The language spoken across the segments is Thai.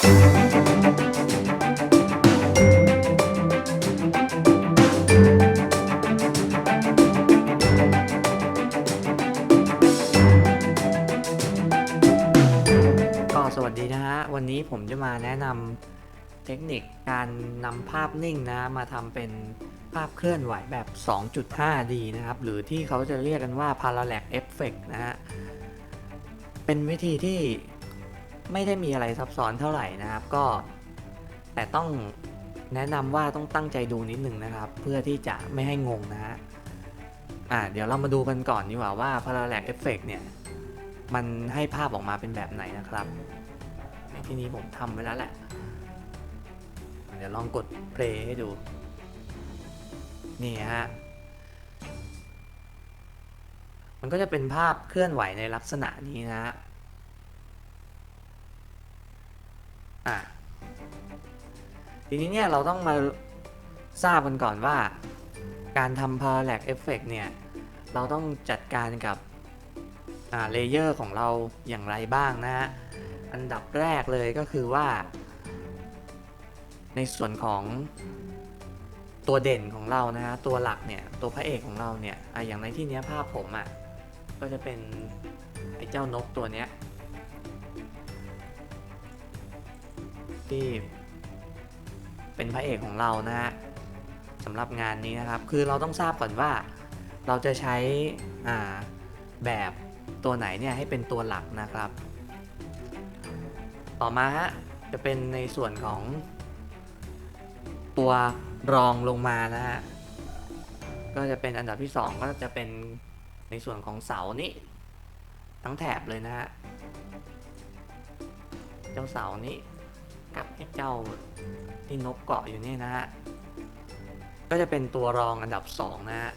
ก็สวัสดีนะฮะ วันนี้ผมจะมาแนะนำเทคนิคการนำภาพนิ่งนะ มาทำเป็นภาพเคลื่อนไหวแบบ 2.5D นะครับ หรือที่เขาจะเรียกกันว่า parallax effect นะฮะ เป็นวิธีที่ ไม่ได้มีอะไรซับซ้อนเท่าไหร่นะครับ ก็ แต่ต้องแนะนำว่าต้องตั้งใจดูนิดนึงนะครับ เพื่อที่จะไม่ให้งงนะฮะอ่าเดี๋ยวเรามาดูกันก่อนดีกว่าว่า parallax effect เนี่ย มันให้ภาพออกมาเป็นแบบไหนนะครับที่นี้ผมทำไว้แล้วแหละ เดี๋ยวลองกด play ให้ดู นี่ฮะ มันก็จะเป็นภาพเคลื่อนไหวในลักษณะนี้นะฮะ ทีนี้เนี่ยเราต้องมาทราบกันก่อนว่า การทำ parallax effect เนี่ย เราต้องจัดการกับเลเยอร์ของเราอย่างไรบ้างนะฮะ อันดับแรกเลยก็คือว่า ในส่วนของตัวเด่นของเรานะฮะ ตัวหลักเนี่ย ตัวพระเอกของเราเนี่ยอะอย่างในที่นี้ภาพผมอะ่ะ ก็จะเป็นไอ้เจ้านกตัวเนี้ยที่ เป็นพระเอกของเรานะฮะสำหรับงานนี้นะครับ คือเราต้องทราบก่อนว่าเราจะใช้อ่าแบบตัวไหนเนี่ยให้เป็นตัวหลักนะครับ ต่อมาฮะจะเป็นในส่วนของ ตัวรองลงมานะฮะก็จะเป็นอันดับที่ 2 ก็จะเป็นในส่วนของเสานี้ ทั้งแถบเลยนะฮะเจ้าเสานี้ กับไอ้เจ้าที่นกเกาะอยู่นี่นะฮะ ก็จะเป็นตัวรองอันดับ 2 นะฮะ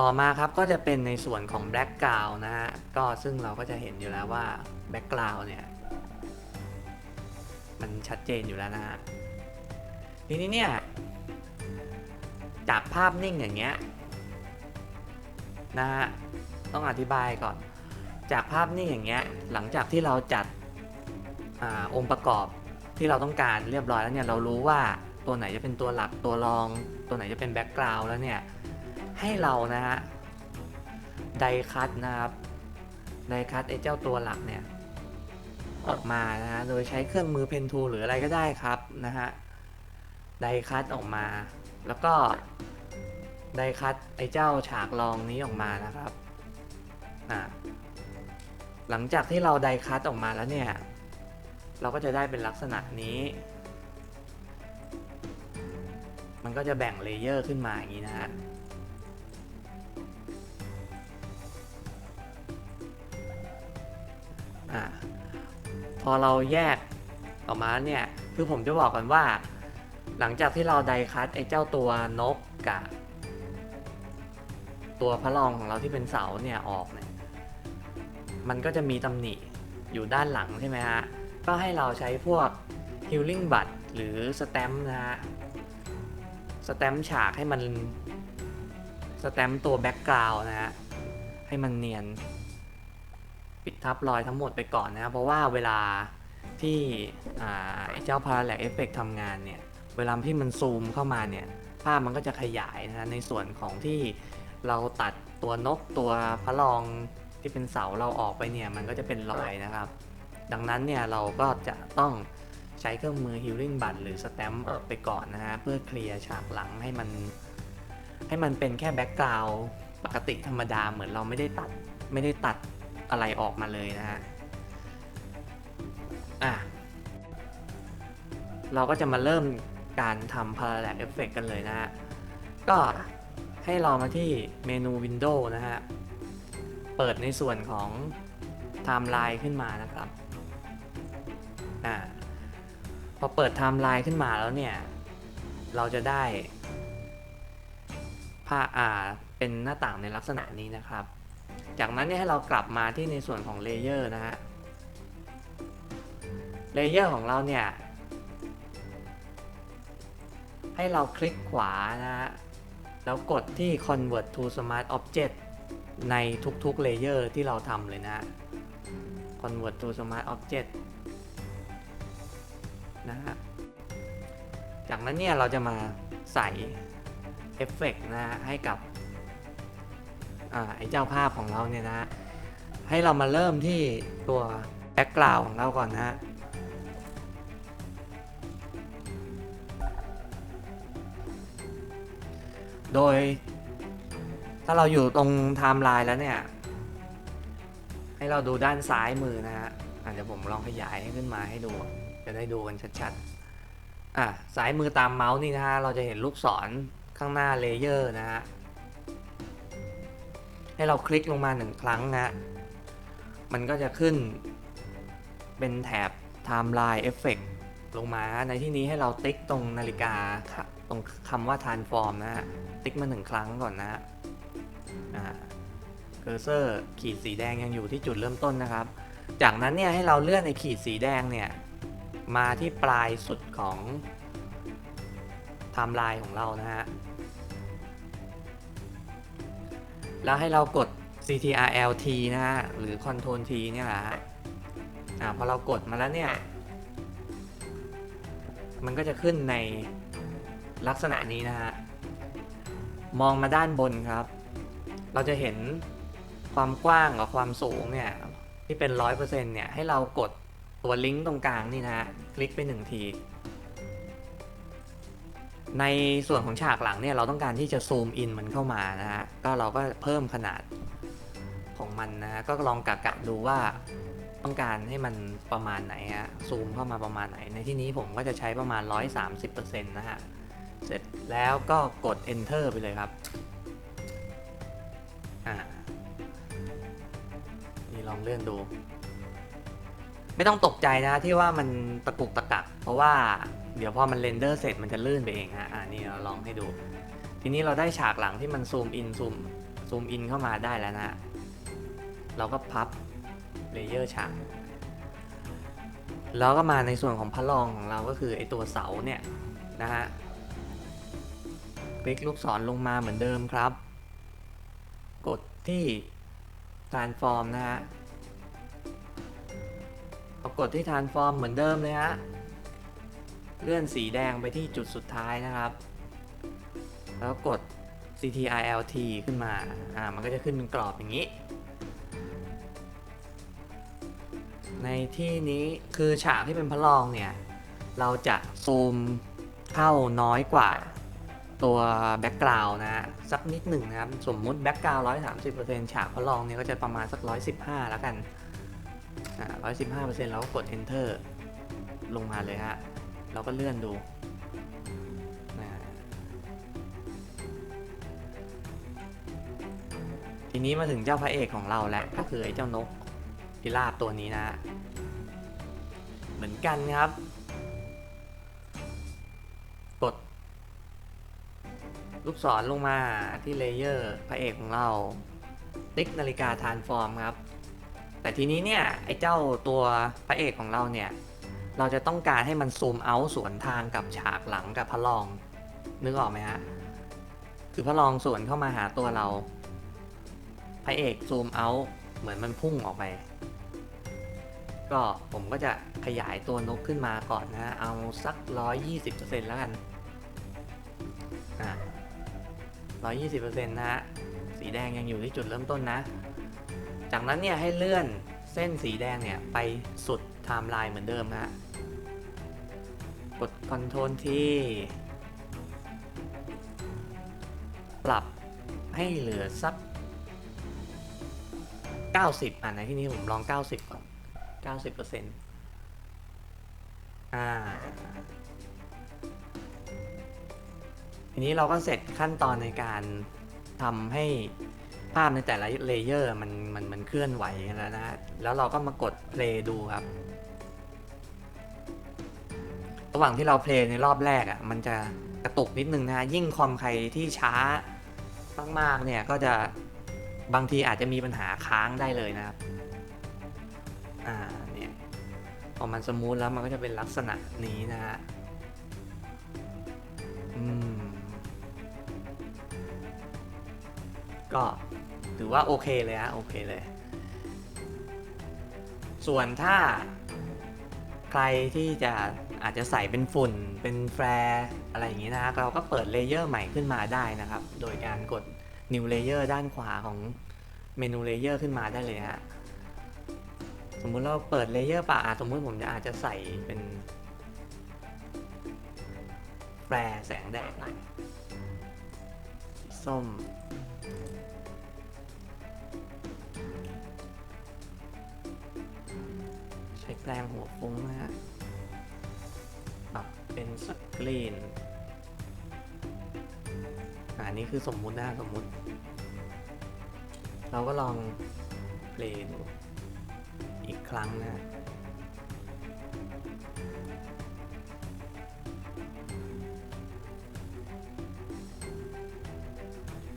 ต่อมาครับก็จะเป็นในส่วนของ background นะฮะ ก็ซึ่งเราก็จะเห็นอยู่แล้วว่า background เนี่ย มันชัดเจนอยู่แล้วนะฮะ ทีนี้เนี่ย จากภาพนิ่งอย่างเงี้ยนะฮะ ต้องอธิบายก่อน จากภาพนิ่งอย่างเงี้ยหลังจากที่เราจัดอองค์ประกอบที่เราต้องการเรียบร้อยแล้วเนี่ยเรารู้ว่าตัวไหนจะเป็นตัวหลักตัวรอง ตัวไหนจะเป็นแบ็กกราวด์แล้วเนี่ยให้เรานะฮะไดคัตนะครับไดคัตไอ้เจ้าตัวหลักเนี่ยออกมานะฮะโดยใช้เครื่องมือเพนทูหรืออะไรก็ได้ครับนะฮะไดคัตออกมา แล้วก็ไดคัตไอ้เจ้าฉากรองนี้ออกมานะครับอ่า หลังจากที่เราไดคัตออกมาแล้วเนี่ย เราก็จะได้เป็นลักษณะนี้ มันก็จะแบ่งเลเยอร์ขึ้นมาอย่างนี้นะฮะพอเราแยกออกมาเนี่ย คือผมจะบอกกันว่า หลังจากที่เราไดคัตไอ้เจ้าตัวนกกับ ตัวพระรองของเราที่เป็นเสาเนี่ยออกเนี่ย มันก็จะมีตำหนิอยู่ด้านหลังใช่ไหมฮะ ก็ให้เราใช้พวก healing b u d หรือสแตมป์นะฮะ สแตมป์ฉากให้มันสแตมป์ตัวแบ็กกราวน์นะฮะ ให้มันเนียน ปิดทับรอยทั้งหมดไปก่อนนะเพราะว่าเวลาที่ไอ้เจ้า parallax effect ทำงานเนี่ย เวลาที่มันซูมเข้ามาเนี่ย ภาพมันก็จะขยายนะในส่วนของที่เราตัดตัวนกตัวพระรอง ที่เป็นเสาเราออกไปเนี่ยมันก็จะเป็นรอยนะครับ ดังนั้นเนี่ยเราก็จะต้องใช้เครื่องมือ healing bud หรือ stamp ไปก่อนนะฮะเพื่อเคลียร์ฉากหลังให้มัน ให้มันเป็นแค่แบ็กกราวด์ปกติธรรมดาเหมือนเราไม่ได้ตัดไม่ได้ตัดอะไรออกมาเลยนะฮะอะเราก็จะมาเริ่มการทำ parallax effect กันเลยนะฮะ ก็ให้เรามาที่เมนู Window นะฮะ เปิดในส่วนของ Timeline ขึ้นมานะครับอ่าพอเปิด Timeline ขึ้นมาแล้วเนี่ย เราจะได้ภาอ่าเป็นหน้าต่างในลักษณะนี้นะครับ จากนั้นเนี่ยให้เรากลับมาที่ในส่วนของเลเยอร์นะฮะเลเยอร์ของเราเนี่ยให้เราคลิกขวานะฮะแล้วกดที่ convert to smart object ในทุกๆเลเยอร์ที่เราทำเลยนะฮะ convert to smart object นะฮะ จากนั้นเนี่ยเราจะมาใส่เอฟเฟกต์นะฮะให้กับอไอ้เจ้าภาพของเราเนี่ยนะ ให้เรามาเริ่มที่ตัวแบ็กกราวของเราก่อนนะฮะโดย ถ้าเราอยู่ตรงไทม์ไลน์แล้วเนี่ย ให้เราดูด้านซ้ายมือนะฮะอะเดี๋ยวผมลองขยายให้ขึ้นมาให้ดู จะได้ดูกันชัดๆอะซ้ายมือตามเมาส์นี่นะฮะ เราจะเห็นลูกศรข้างหน้าเลเยอร์นะฮะ ให้เราคลิกลงมาหนึ่งครั้งนะฮะมันก็จะขึ้นเป็นแถบ Timeline Effect ลงมาในที่นี้ให้เราติ๊กตรงนาฬิกาตรงคำว่า Transform นะฮะ ติ๊กมาหนึ่งครั้งก่อนนะฮะ เคอร์เซอร์ขีดสีแดงยังอยู่ที่จุดเริ่มต้นนะครับ จากนั้นเนี่ยให้เราเลื่อนในขีดสีแดงเนี่ยมาที่ปลายสุดของไทม์ไลน์ของเรานะฮะ แล้วให้เรากด CTRL T นะฮะ หรือ Ctrl T เนี่ยแหละฮะ อ่าพอเรากดมาแล้วเนี่ย มันก็จะขึ้นในลักษณะนี้นะฮะ มองมาด้านบนครับ เราจะเห็นความกว้างกับความสูงเนี่ยที่เป็น 100%เนี่ยให้เรากดตัวลิงก์ตรงกลางนี่นะคลิกไปหนึ่งที ในส่วนของฉากหลังเนี่ยเราต้องการที่จะซูมอินมันเข้ามานะฮะก็เราก็เพิ่มขนาดของมันนะฮะก็ลองกะกะดูว่าต้องการให้มันประมาณไหนฮะซูมเข้ามาประมาณไหน ในที่นี้ผมก็จะใช้ประมาณ 130%นะฮะเสร็จแล้วก็กด enter ไปเลยครับ อ่านี่ลองเลื่อนดู ไม่ต้องตกใจนะที่ว่ามันตะกุกตะกัก เพราะว่าเดี๋ยวพอมันเรนเดอร์เสร็จมันจะลื่นไปเองฮะอ่านี่เราลองให้ดู ทีนี้เราได้ฉากหลังที่มันซูมอินซูมซูมอินเข้ามาได้แล้วนะเราก็พับเลเยอร์ฉากแล้วก็มาในส่วนของพระรองของเราก็คือไอตัวเสาเนี่ยนะฮะคลิกลูกศรลงมาเหมือนเดิมครับ กดที่ transform นะฮะพอกดที่ transform เหมือนเดิมเลยฮะ เลื่อนสีแดงไปที่จุดสุดท้ายนะครับ แล้วกด CTRLT ขึ้นมา อ่า มันก็จะขึ้นเป็นกรอบอย่างนี้ ในที่นี้คือฉากที่เป็นพระรองเนี่ย เราจะซูมเข้าน้อยกว่า ตัวแบ็กกราวน์นะฮะสักนิดหนึ่งนะครับ สมมุติแบ็กกราวน์ร้อยสามสิบเปอร์เซ็นต์ฉากพระรองเนี่ยก็จะประมาณสักร้อยสิบห้าแล้วกันร้อยสิบห้าเปอร์เซ็นต์เราก็กด enter ลงมาเลยฮะเราก็เลื่อนดูทีนี้มาถึงเจ้าพระเอกของเราแล้วก็คือไอ้เจ้านกพิราบตัวนี้นะฮะเหมือนกันครับ ลูกศรลงมาที่เลเยอร์พระเอกของเราติ๊กนาฬิกาทานฟอร์มครับ แต่ทีนี้เนี่ย ไอ้เจ้าตัวพระเอกของเราเนี่ย เราจะต้องการให้มันซูมเอาสวนทางกับฉากหลังกับพระรอง นึกออกไหมฮะ คือพระรองสวนเข้ามาหาตัวเรา พระเอกซูมเอาเหมือนมันพุ่งออกไป ก็ผมก็จะขยายตัวนกขึ้นมาก่อนนะ เอาสัก 120%แล้วกัน อ่า 120%นะฮะ สีแดงยังอยู่ที่จุดเริ่มต้นนะ จากนั้นเนี่ยให้เลื่อนเส้นสีแดงเนี่ยไปสุดไทม์ไลน์เหมือนเดิมนะฮะ กด Ctrl ที่ ปรับให้เหลือสัก 90 อะในที่นี้ผมลอง 90 ก่อน 90%อ่า ทีนี้เราก็เสร็จขั้นตอนในการทำให้ภาพในแต่ละเลเยอร์มันมันมันเคลื่อนไหวกันแล้วนะฮะแล้วเราก็มากด play ดูครับ ระหว่างที่เราเพลย์ในรอบแรกอะ่ะมันจะกระตุกนิดนึงนะฮะยิ่งคอมใครที่ช้ามากๆเนี่ยก็จะบางทีอาจจะมีปัญหาค้างได้เลยนะครับ อ่าเนี่ยพอมันสมูทแล้วมันก็จะเป็นลักษณะนี้นะฮะ ก็ถือว่าโอเคเลยฮะโอเคเลย ส่วนถ้าใครที่จะอาจจะใส่เป็นฝุ่นเป็นแฟร์อะไรอย่างนี้นะเราก็เปิดเลเยอร์ใหม่ขึ้นมาได้นะครับ โดยการกด new layer ด้านขวาของเมนูเลเยอร์ขึ้นมาได้เลยฮะสมมุติเราเปิดเลเยอร์ป่ะสมมุติผมจะอาจจะใส่เป็นแปรแสงแดดหน่อยส้ม ใช้แปรงหัวฟุ้งนะฮะปรับเป็นสกรีนอันนี้คือสมมุตินะสมมุติ เราก็ลองเพลย์ดูอีกครั้งนะ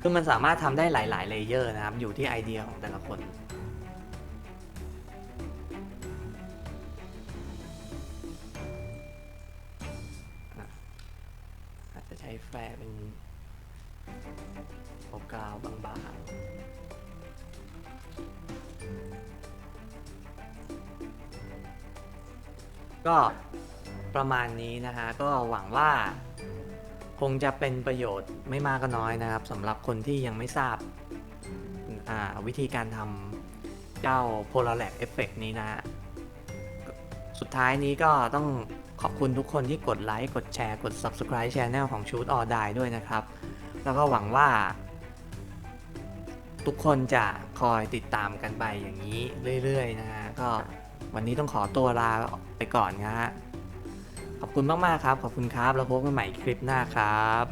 คือมันสามารถทำได้หลาย ๆ เลเยอร์นะครับ อยู่ที่ไอเดียของแต่ละคน อาจจะใช้แฟร์เป็นโอกาวบางๆ ก็ประมาณนี้นะฮะ ก็หวังว่า คงจะเป็นประโยชน์ไม่มากก็น้อยนะครับสำหรับคนที่ยังไม่ทราบาวิธีการทำเจ้า Polaric Effect นี้นะฮะสุดท้ายนี้ก็ต้องขอบคุณทุกคนที่กดไลค์ กดแชร์ กด Subscribe Channel ของ Shoot or Die ด้วยนะครับ แล้วก็หวังว่า ทุกคนจะคอยติดตามกันไปอย่างนี้เรื่อยๆนะฮะก็วันนี้ต้องขอตัวลาไปก่อนนะฮะ คุณมากๆครับ ขอบคุณครับ แล้วพบกันใหม่คลิปหน้าครับ